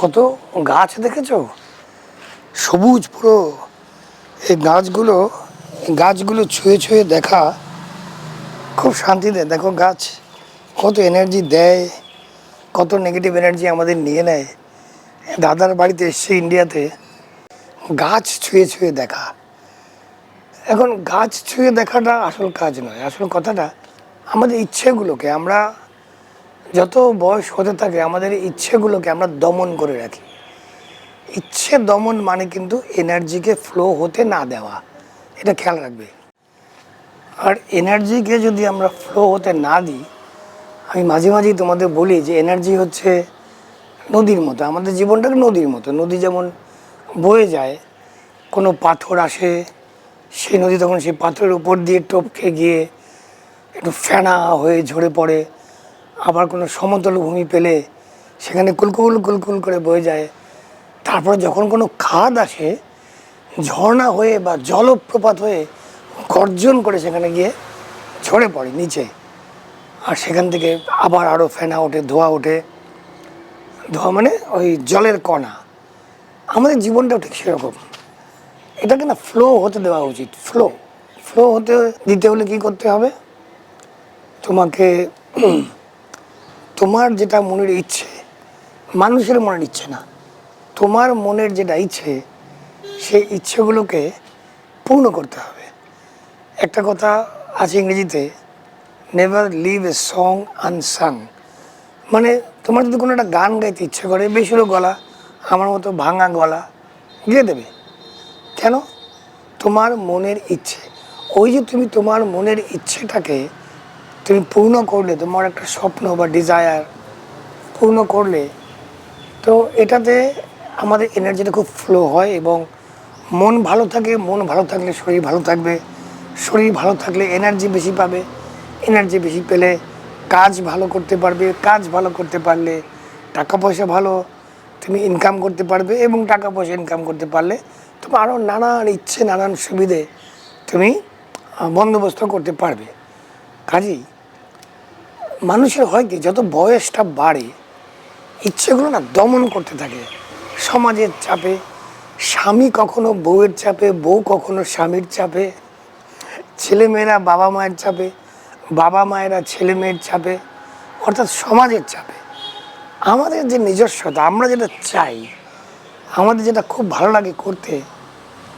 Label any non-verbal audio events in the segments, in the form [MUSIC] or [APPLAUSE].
কত গাছ দেখেছ? সবুজ পুরো। এই গাছগুলো গাছগুলো ছুঁয়ে ছুঁয়ে দেখা খুব শান্তি দেয়। দেখো গাছ কত এনার্জি দেয়, কত নেগেটিভ এনার্জি আমাদের নিয়ে নেয়। দাদার বাড়িতে এসছে ইন্ডিয়াতে গাছ ছুঁয়ে ছুঁয়ে দেখা। এখন গাছ ছুঁয়ে দেখাটা আসল কাজ নয়। আসল কথাটা, আমাদের ইচ্ছেগুলোকে আমরা যত বয়স হতে থাকে, আমাদের ইচ্ছেগুলোকে আমরা দমন করে রাখি। ইচ্ছে দমন মানে কিন্তু এনার্জিকে ফ্লো হতে না দেওয়া। এটা খেয়াল রাখবে। আর এনার্জিকে যদি আমরা ফ্লো হতে না দিই, আমি মাঝে মাঝেই তোমাদের বলি যে এনার্জি হচ্ছে নদীর মতো, আমাদের জীবনটাকে নদীর মতো। নদী যেমন বয়ে যায়, কোনো পাথর আসে, সেই নদী তখন সেই পাথরের উপর দিয়ে টপকে গিয়ে একটু ফেনা হয়ে ঝরে পড়ে। আবার কোনো সমতল ভূমি পেলে সেখানে কুলকুল কুলকুল করে বয়ে যায়। তারপর যখন কোনো খাদ আসে, ঝর্ণা হয়ে বা জলপ্রপাত হয়ে গর্জন করে সেখানে গিয়ে ঝরে পড়ে নিচে। আর সেখান থেকে আবার আরও ফেনা ওঠে, ধোয়া ওঠে। ধোয়া মানে ওই জলের কণা। আমাদের জীবনটাও ঠিক সেরকম। এটাকে না ফ্লো হতে দেওয়া উচিত ফ্লো ফ্লো হতে, দিতে হলে কি করতে হবে? তোমাকে তোমার যেটা মনের ইচ্ছে, মানুষের মনের ইচ্ছে না, তোমার মনের যেটা ইচ্ছে, সেই ইচ্ছেগুলোকে পূর্ণ করতে হবে। একটা কথা আছে ইংরেজিতে never leave a song unsung মানে তোমার যদি কোনো একটা গান গাইতে ইচ্ছে করে বেশিরও গলা, আমার মতো ভাঙা গলা গিয়ে দেবে। কেন? তোমার মনের ইচ্ছে। ওই যে তুমি তোমার মনের ইচ্ছেটাকে তুমি পূর্ণ করলে তোমার একটা স্বপ্ন বা ডিজায়ার পূর্ণ করলে, তো এটাতে আমাদের এনার্জিটা খুব ফ্লো হয় এবং মন ভালো থাকে, মন ভালো থাকলে শরীর ভালো থাকবে। শরীর ভালো থাকলে এনার্জি বেশি পাবে। এনার্জি বেশি পেলে কাজ ভালো করতে পারবে। কাজ ভালো করতে পারলে টাকা পয়সা ভালো তুমি ইনকাম করতে পারবে এবং টাকা পয়সা ইনকাম করতে পারলে তুমি আরও নানান ইচ্ছে, নানান সুবিধে তুমি বন্দোবস্ত করতে পারবে। কাজেই মানুষের হয় কি, যত বয়সটা বাড়ে, ইচ্ছেগুলো না দমন করতে থাকে। সমাজের চাপে, স্বামী কখনো বউয়ের চাপে, বউ কখনো স্বামীর চাপে, ছেলেমেয়েরা বাবা মায়ের চাপে, বাবা মায়েরা ছেলে মেয়ের চাপে, অর্থাৎ সমাজের চাপে। আমাদের যে নিজস্বতা, আমরা যেটা চাই, আমাদের যেটা খুব ভালো লাগে করতে,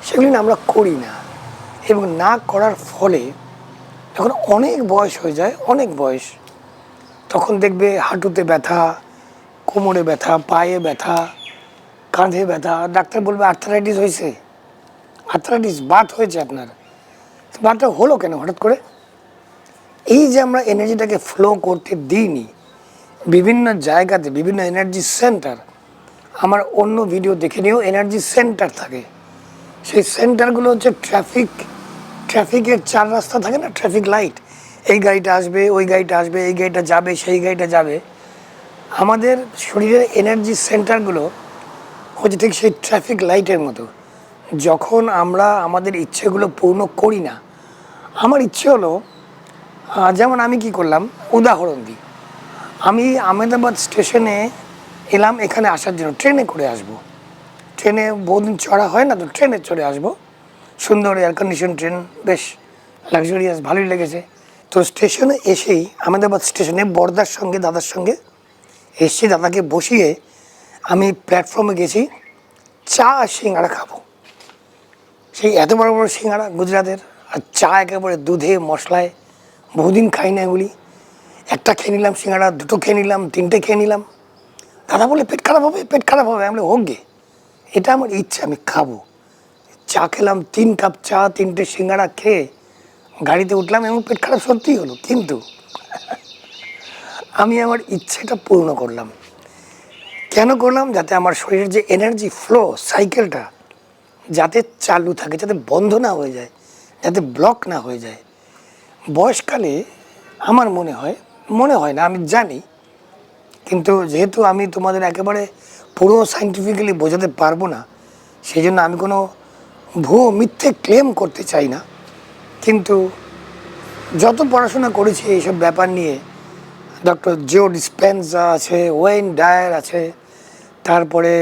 সেগুলি আমরা করি না। এবং না করার ফলে যখন অনেক বয়স হয়ে যায়, অনেক বয়স তখন দেখবে হাঁটুতে ব্যথা, কোমরে ব্যথা, পায়ে ব্যথা, কাঁধে ব্যথা। ডাক্তার বলবে আর্থারাইটিস হয়েছে আর্থারাইটিস বাত হয়েছে আপনার। বাতটা হলো কেন হঠাৎ করে? এই যে আমরা এনার্জিটাকে ফ্লো করতে দিইনি, বিভিন্ন জায়গাতে, বিভিন্ন এনার্জি সেন্টার, আমার অন্য ভিডিও দেখে নিয়েও এনার্জি সেন্টার থাকে। সেই সেন্টারগুলো হচ্ছে ট্রাফিক, ট্রাফিকের চার রাস্তা থাকে না, ট্রাফিক লাইট। এই গাড়িটা আসবে, ওই গাড়িটা আসবে, এই গাড়িটা যাবে, সেই গাড়িটা যাবে। আমাদের শরীরের এনার্জি সেন্টারগুলো হচ্ছে ঠিক সেই ট্রাফিক লাইটের মতো। যখন আমরা আমাদের ইচ্ছেগুলো পূর্ণ করি না, আমার ইচ্ছে হলো যেমন আমি কি করলাম, উদাহরণ দিই। আমি আহমেদাবাদ স্টেশনে এলাম এখানে আসার জন্য, ট্রেনে করে আসব। ট্রেনে বহুদিন চড়া হয় না তো ট্রেনে চড়ে আসব। সুন্দর এয়ার কন্ডিশন ট্রেন বেশ লাক্সারিয়াস ভালোই লেগেছে। তো স্টেশনে এসেই আহমেদাবাদ স্টেশনে বর্দার সঙ্গে, দাদার সঙ্গে এসে দাদাকে বসিয়ে আমি প্ল্যাটফর্মে গেছি, চা আর সিঙ্গাড়া খাব। সেই এত বড় বড় সিঙ্গাড়া গুজরাটের, আর চা একেবারে দুধে, মশলায়, বহুদিন খাই না এগুলি একটা খেয়ে নিলাম সিঙ্গাড়া দুটো খেয়ে নিলাম, তিনটে খেয়ে নিলাম। দাদা বলে, পেট খারাপ হবে, পেট খারাপ হবে। আমি হোক গে, এটা আমার ইচ্ছা, আমি খাব। চা খেলাম, তিন কাপ চা, তিনটে সিঙ্গাড়া খেয়ে গাড়িতে উঠলাম এবং পেট খারাপ সত্যিই হলো, কিন্তু আমি আমার ইচ্ছেটা পূর্ণ করলাম। কেন করলাম? যাতে আমার শরীরের যে এনার্জি ফ্লো সাইকেলটা যাতে চালু থাকে, যাতে বন্ধ না হয়ে যায়, যাতে ব্লক না হয়ে যায়। বয়সকালে আমার মনে হয় মনে হয় না, আমি জানি, কিন্তু যেহেতু আমি তোমাদের একেবারে পুরো সাইন্টিফিক্যালি বোঝাতে পারব না, সেই জন্য আমি কোনো ভুয়ো মিথ্যে ক্লেম করতে চাই না। কিন্তু যত পড়াশোনা করেছি এইসব ব্যাপার নিয়ে, ডক্টর জিও ডিসপেন্সা আছে, ওয়েন ডায়ার আছে, তারপরে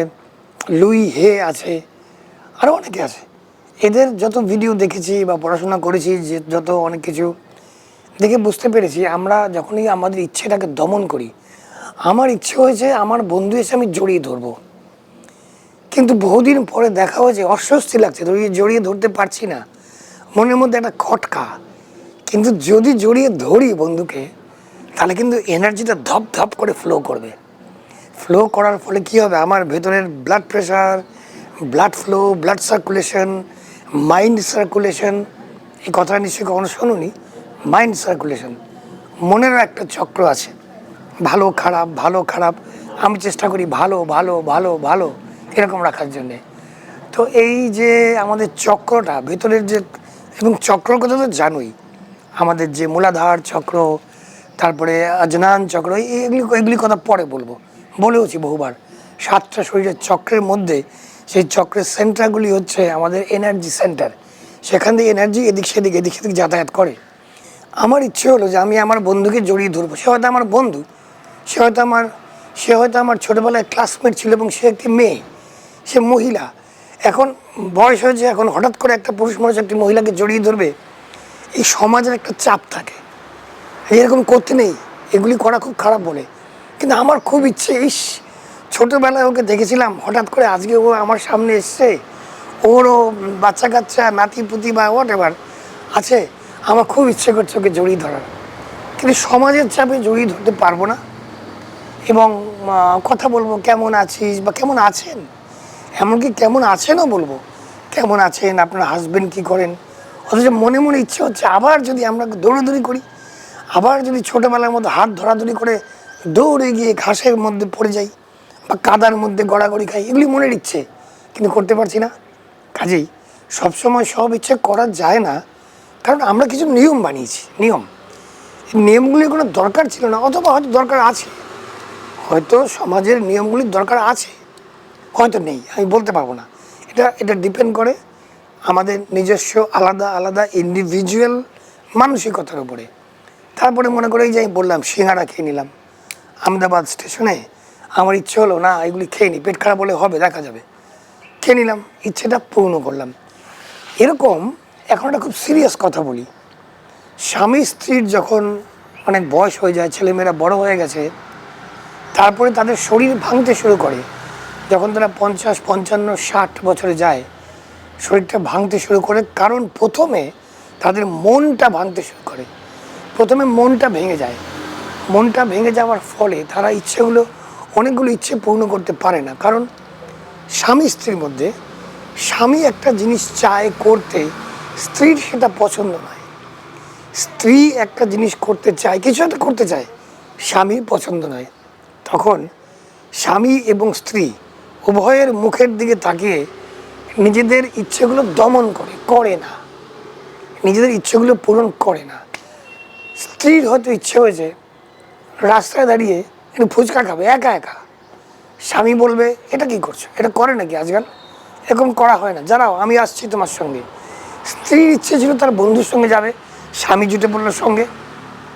লুই হে আছে আরও অনেকে আছে। এদের যত ভিডিও দেখেছি বা পড়াশোনা করেছি, যে যত অনেক কিছু দেখে বুঝতে পেরেছি, আমরা যখনই আমাদের ইচ্ছেটাকে দমন করি, আমার ইচ্ছে হয়েছে আমার বন্ধু এসে আমি জড়িয়ে ধরবো। কিন্তু বহুদিন পরে দেখা হয়েছে, অস্বস্তি লাগছে জড়িয়ে ধরতে পারছি না। মনের মধ্যে একটা খটকা। কিন্তু যদি জড়িয়ে ধরি বন্ধুকে, তাহলে কিন্তু এনার্জিটা ধপ ধপ করে ফ্লো করবে। ফ্লো করার ফলে কী হবে? আমার ভেতরের blood pressure blood flow blood circulation mind circulation এই কথাটা নিশ্চয়ই কখনো শোনুনি? মাইন্ড সার্কুলেশন মনেরও একটা চক্র আছে। ভালো, খারাপ ভালো, খারাপ। আমি চেষ্টা করি ভালো ভালো ভালো ভালো, এরকম রাখার জন্যে। তো এই যে আমাদের চক্রটা, ভেতরের যে এবং চক্রর কথা তো জানোই। আমাদের যে মূলাধার চক্র, তারপরে অজনান চক্র এগুলি এগুলি কথা পরে বলব। বলেওছি বহুবার। সাতটা শরীরের চক্রের মধ্যে সেই চক্রের সেন্টারগুলি হচ্ছে আমাদের এনার্জি সেন্টার সেখান থেকে এনার্জি এদিক সেদিক এদিক সেদিক যাতায়াত করে। আমার ইচ্ছে হলো যে আমি আমার বন্ধুকে জড়িয়ে ধরবো। সে হয়তো আমার বন্ধু, সে হয়তো আমার, সে হয়তো আমার ছোটোবেলায় ক্লাসমেট ছিল এবং সে একটি মেয়ে, সে মহিলা। এখন বয়স হয়েছে, এখন হঠাৎ করে একটা পুরুষ মানুষ একটি মহিলাকে জড়িয়ে ধরবে, এই সমাজের একটা চাপ থাকে। এরকম করতে নেই, এগুলি করা খুব খারাপ বলে। কিন্তু আমার খুব ইচ্ছে, ইস, ছোটোবেলায় ওকে দেখেছিলাম, হঠাৎ করে আজকে ও আমার সামনে এসছে, ওরও বাচ্চা কাচ্চা নাতি পুতি বা হোয়াট এভার আছে, আমার খুব ইচ্ছে করছে ওকে জড়িয়ে ধরার। কিন্তু সমাজের চাপে জড়িয়ে ধরতে পারব না। এবং কথা বলব, কেমন আছিস বা কেমন আছেন? এমনকি কেমন আছেনও বলব। কেমন আছেন? আপনার হাজবেন্ড কি করেন? অথচ মনে মনে ইচ্ছে হচ্ছে আবার যদি আমরা দৌড়াদৌড়ি করি, আবার যদি ছোটোবেলার মতো হাত ধরাধরি করে দৌড়ে গিয়ে ঘাসের মধ্যে পড়ে যাই বা কাদার মধ্যে গড়াগড়ি খাই, এগুলি মনের ইচ্ছে। কিন্তু করতে পারছি না। কাজেই সবসময় সব ইচ্ছে করা যায় না। কারণ আমরা কিছু নিয়ম বানিয়েছি, নিয়ম। নিয়মগুলির কোনো দরকার ছিল না, অথবা হয়তো দরকার আছে। হয়তো সমাজের নিয়মগুলির দরকার আছে। হয়তো নেই, আমি বলতে পারব না। এটা এটা ডিপেন্ড করে আমাদের নিজস্ব আলাদা আলাদা ইন্ডিভিজুয়াল মানসিকতার উপরে। তারপরে মনে করে যে আমি বললাম, সিঙ্গারা খেয়ে নিলাম। আহমেদাবাদ স্টেশনে আমার ইচ্ছে হলো, না, এগুলি খেয়ে নি, পেট খারাপ হলে হবে, দেখা যাবে। খেয়ে নিলাম, ইচ্ছেটা পূর্ণ করলাম। এরকম এখন একটা খুব সিরিয়াস কথা বলি। স্বামী স্ত্রীর যখন অনেক বয়স হয়ে যায়, ছেলেমেয়েরা বড় হয়ে গেছে, তারপরে তাদের শরীর ভাঙতে শুরু করে। যখন তারা পঞ্চাশ, পঞ্চান্ন, ষাট বছরে যায়, শরীরটা ভাঙতে শুরু করে, কারণ প্রথমে তাদের মনটা ভাঙতে শুরু করে। প্রথমে মনটা ভেঙে যায়। মনটা ভেঙে যাওয়ার ফলে তারা ইচ্ছেগুলো, অনেকগুলো ইচ্ছে পূর্ণ করতে পারে না। কারণ স্বামী স্ত্রীর মধ্যে স্বামী একটা জিনিস চায় করতে, স্ত্রীর সেটা পছন্দ নয়। স্ত্রী একটা জিনিস করতে চায়, কিছু একটা করতে চায় স্বামীর পছন্দ নয়। তখন স্বামী এবং স্ত্রী উভয়ের মুখের দিকে তাকিয়ে নিজেদের ইচ্ছেগুলো দমন করে করে না। নিজেদের ইচ্ছেগুলো পূরণ করে না। স্ত্রীর হয়তো ইচ্ছে হয়েছে, রাস্তায় দাঁড়িয়ে একটু ফুচকা খাবে, একা একা। স্বামী বলবে, এটা কি করছ? এটা করে নাকি আজকাল? এরকম করা হয় না। জানাও, আমি আসছি তোমার সঙ্গে। স্ত্রীর ইচ্ছে ছিল তার বন্ধুর সঙ্গে যাবে, স্বামী জুটে পড়ল সঙ্গে।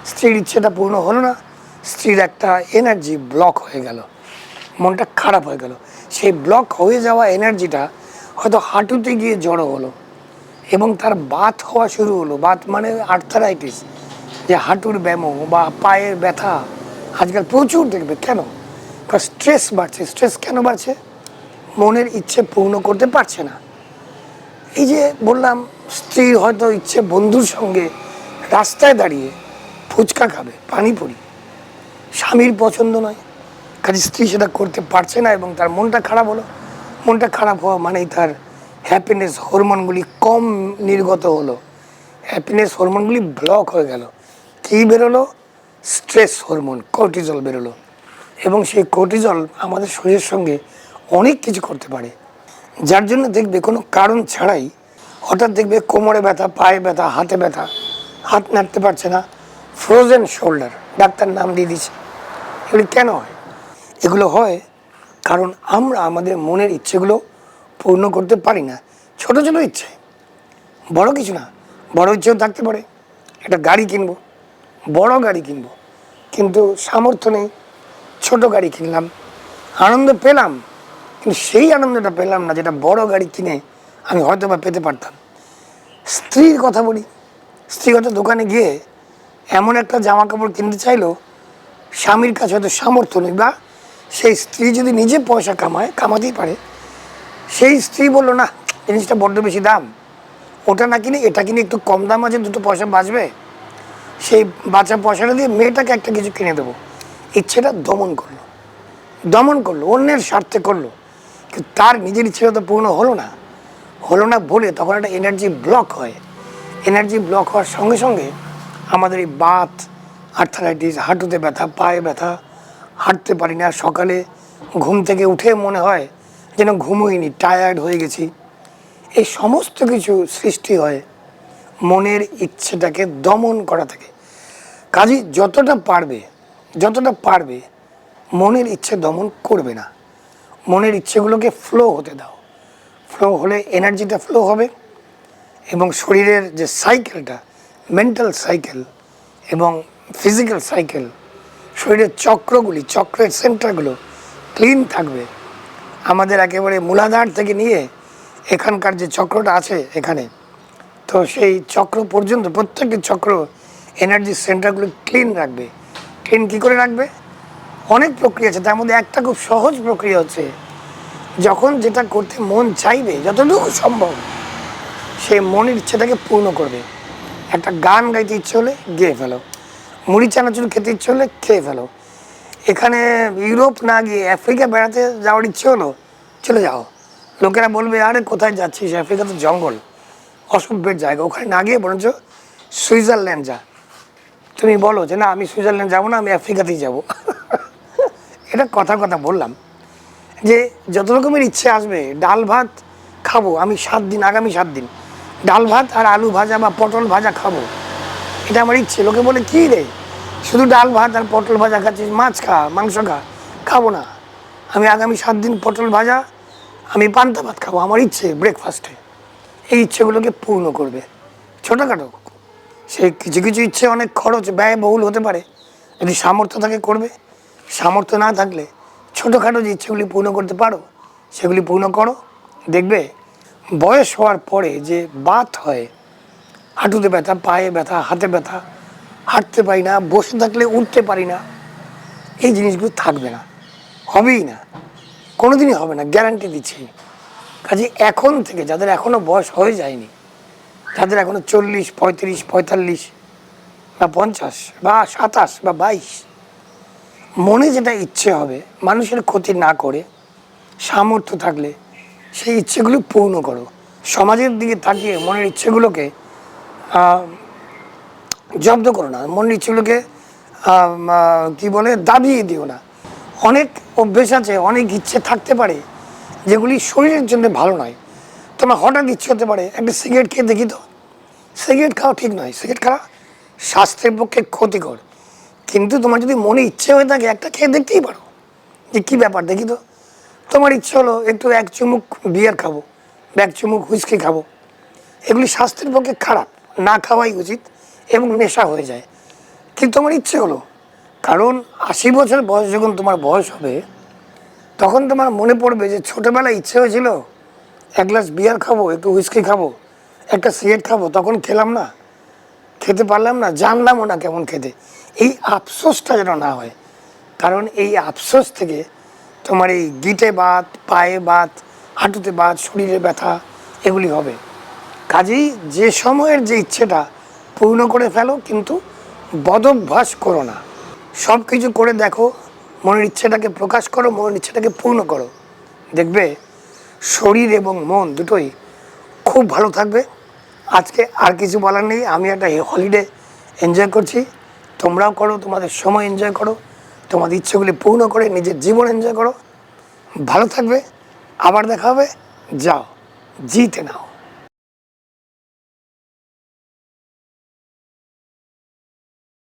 স্ত্রীর ইচ্ছেটা পূর্ণ হলো না। স্ত্রীর একটা এনার্জি ব্লক হয়ে গেল। মনটা খারাপ হয়ে গেল। সেই ব্লক হয়ে যাওয়া এনার্জিটা হয়তো হাঁটুতে গিয়ে জড়ো হলো এবং তার বাত হওয়া শুরু হলো। বাত মানে আর্থারাইটিস যে হাঁটুর ব্যামো বা পায়ের ব্যথা। আজকাল প্রচুর দেখবে। কেন? কারণ স্ট্রেস বাড়ছে। স্ট্রেস কেন বাড়ছে? মনের ইচ্ছে পূর্ণ করতে পারছে না। এই যে বললাম স্ত্রীর হয়তো ইচ্ছে বন্ধুর সঙ্গে রাস্তায় দাঁড়িয়ে ফুচকা খাবে, পানিপুরি। স্বামীর পছন্দ নয়। কাজে স্ত্রী সেটা করতে পারছে না এবং তার মনটা খারাপ হলো। মনটা খারাপ হওয়া মানেই তার হ্যাপিনেস হরমোনগুলি কম নির্গত হলো। হ্যাপিনেস হরমোনগুলি ব্লক হয়ে গেল। কী বেরোলো? স্ট্রেস হরমোন কর্টিজল বেরোলো। এবং সেই কর্টিজল আমাদের শরীরের সঙ্গে অনেক কিছু করতে পারে। যার জন্য দেখবে কোনো কারণ ছাড়াই হঠাৎ দেখবে কোমরে ব্যথা, পায়ে ব্যথা, হাতে ব্যথা, হাত নাড়তে পারছে না। ফ্রোজেন শোল্ডার ডাক্তার নাম দিয়ে দিচ্ছে এগুলি কেন হয়? এগুলো হয় কারণ আমরা আমাদের মনের ইচ্ছেগুলো পূর্ণ করতে পারি না। ছোট ছোট ইচ্ছে। বড় কিছু না। বড় ইচ্ছেও থাকতে পারে। একটা গাড়ি কিনবো, বড় গাড়ি কিনবো। কিন্তু সামর্থ্য নেই। ছোট গাড়ি কিনলাম, আনন্দ পেলাম। কিন্তু সেই আনন্দটা পেলাম না যেটা বড় গাড়ি কিনে আমি হয়তো বা পেতে পারতাম। স্ত্রীর কথা বলি। স্ত্রী হয়তো দোকানে গিয়ে এমন একটা জামা কাপড় কিনতে চাইলো, স্বামীর কাছে হয়তো সামর্থ্য নেই বা সেই স্ত্রী যদি নিজে পয়সা কামায়, কামাতেই পারে। সেই স্ত্রী বলল, না, জিনিসটা বড্ড বেশি দাম। ওটা না কিনে, এটা কিনে একটু কম দাম আছে, দুটো পয়সা বাঁচবে। সেই বাচ্চা পয়সাটা দিয়ে মেয়েটাকে একটা কিছু কিনে দেবো। ইচ্ছেটা দমন করল। দমন করল, অন্যের স্বার্থে করল। কিন্তু তার নিজের ইচ্ছেটা তো পূর্ণ হলো না। হলো না বলে তখন একটা এনার্জি ব্লক হয়। এনার্জি ব্লক হওয়ার সঙ্গে সঙ্গে আমাদের এই বাত আর্থারাইটিস হাঁটুতে ব্যথা, পায়ে ব্যথা হাঁটতে পারি না। সকালে ঘুম থেকে উঠে মনে হয় যেন ঘুমোইনি টায়ার্ড হয়ে গেছি। এই সমস্ত কিছু সৃষ্টি হয় মনের ইচ্ছেটাকে দমন করা থেকে। কাজে যতটা পারবে যতটা পারবে, মনের ইচ্ছে দমন করবে না। মনের ইচ্ছেগুলোকে ফ্লো হতে দাও। ফ্লো হলে এনার্জিটা ফ্লো হবে এবং শরীরের যে সাইকেলটা মেন্টাল সাইকেল এবং ফিজিক্যাল সাইকেল শরীরের চক্রগুলি, চক্রের সেন্টারগুলো ক্লিন থাকবে। আমাদের একেবারে মূলাধার থেকে নিয়ে এখানকার যে চক্রটা আছে এখানে, তো সেই চক্র পর্যন্ত, প্রত্যেকটি চক্র এনার্জি সেন্টারগুলো ক্লিন রাখবে। ক্লিন কী করে রাখবে? অনেক প্রক্রিয়া আছে, তার মধ্যে একটা খুব সহজ প্রক্রিয়া হচ্ছে, যখন যেটা করতে মন চাইবে, যতটুকু সম্ভব সেই মনের ইচ্ছেটাকে পূর্ণ করবে। একটা গান গাইতে ইচ্ছে হলে গেয়ে ফেলো। মুড়ি চানাচুর খেতে ইচ্ছে হলে খেয়ে ফেলো। এখানে ইউরোপ না গিয়ে আফ্রিকা বেড়াতে যাওয়ার ইচ্ছে হলো, চলে যাও। লোকেরা বলবে, আরে, কোথায় যাচ্ছিস? আফ্রিকা তো জঙ্গল। অসভ্যের জায়গা। ওখানে না গিয়ে বরঞ্চ সুইজারল্যান্ড যা। তুমি বলো যে, না, আমি সুইজারল্যান্ড যাব না, আমি আফ্রিকাতেই যাব। [LAUGHS] এটা কথা কথা বললাম। যে যত রকমের ইচ্ছে আসবে, ডাল ভাত খাব। আমি সাত দিন, আগামী সাত দিন ডাল ভাত আর আলু ভাজা বা পটল ভাজা খাব। এটা আমার ইচ্ছে, লোকে বলে, কী রে? শুধু ডাল ভাত আর পটল ভাজা খাচ্ছিস? মাছ খা, মাংস খা, খাব না। আমি আগামী সাত দিন পটল ভাজা, আমি পান্তা ভাত খাব, আমার ইচ্ছে ব্রেকফাস্টে এই ইচ্ছেগুলোকে পূর্ণ করবে। ছোটোখাটো, সে কিছু কিছু ইচ্ছে অনেক খরচ, ব্যয়বহুল হতে পারে। যদি সামর্থ্য থাকে, করবে। সামর্থ্য না থাকলে ছোটোখাটো যে ইচ্ছেগুলি পূর্ণ করতে পারো, সেগুলি পূর্ণ করো। দেখবে, বয়স হওয়ার পরে যে বাত হয় হাঁটুতে ব্যথা, পায়ে ব্যথা, হাতে ব্যথা। হাঁটতে পারি না, বসে থাকলে উঠতে পারি না। এই জিনিসগুলো থাকবে না। হবেই না। কোনোদিনই হবে না গ্যারান্টি দিচ্ছি। কাজে এখন থেকে যাদের এখনও বয়স হয়ে যায়নি, যাদের এখনও চল্লিশ, পঁয়ত্রিশ, পঁয়তাল্লিশ বা পঞ্চাশ বা সাতাশ বা বাইশ, মনে যেটা ইচ্ছে হবে, মানুষের ক্ষতি না করে, সামর্থ্য থাকলে সেই ইচ্ছেগুলো পূর্ণ করো। সমাজের দিকে তাকিয়ে মনের ইচ্ছেগুলোকে জব্দ করো না। মনের ইচ্ছেগুলোকে কি বলে, দাবিয়ে দিও না। অনেক অভ্যেস আছে, অনেক ইচ্ছে থাকতে পারে, যেগুলি শরীরের জন্য ভালো নয়। তোমার হঠাৎ ইচ্ছে হতে পারে, একটা সিগারেট খেয়ে দেখি তো। সিগারেট খাওয়া ঠিক নয়। সিগারেট খাওয়া স্বাস্থ্যের পক্ষে ক্ষতিকর। কিন্তু তোমার যদি মনে ইচ্ছে হয়ে থাকে, একটা খেয়ে দেখতেই পারো। যে কী ব্যাপার, দেখি তো। তোমার ইচ্ছে হলো, একটু এক চুমুক বিয়ার খাব এক চুমুক হুইস্কি খাব। এগুলি স্বাস্থ্যের পক্ষে খারাপ। না খাওয়াই উচিত এবং নেশা হয়ে যায়। কিন্তু তোমার ইচ্ছে হলো, কারণ আশি বছর বয়স যখন তোমার বয়স হবে, তখন তোমার মনে পড়বে যে ছোটোবেলায় ইচ্ছে হয়েছিল, এক গ্লাস বিয়ার খাব, একটু হুইস্কি খাব, একটা সিগারেট খাব, তখন খেলাম না, খেতে পারলাম না, জানলামও না কেমন খেতে। এই আফসোসটা যেন না হয়, কারণ এই আফসোস থেকে তোমার এই গিটে বাত, পায়ে বাত, হাঁটুতে বাত, শরীরে ব্যথা, এগুলি হবে। কাজেই যে সময়ের যে ইচ্ছেটা পূর্ণ করে ফেলো, কিন্তু বদভ্যাস করো না। সব কিছু করে দেখো, মনের ইচ্ছেটাকে প্রকাশ করো, মনের ইচ্ছেটাকে পূর্ণ করো। দেখবে, শরীর এবং মন দুটোই খুব ভালো থাকবে। আজকে আর কিছু বলার নেই, আমি একটা হলিডে এনজয় করছি। তোমরাও করো, তোমাদের সময় এনজয় করো, তোমাদের ইচ্ছেগুলি পূর্ণ করে নিজের জীবন এনজয় করো। ভালো থাকবে, আবার দেখা হবে। যাও, জিতে নাও।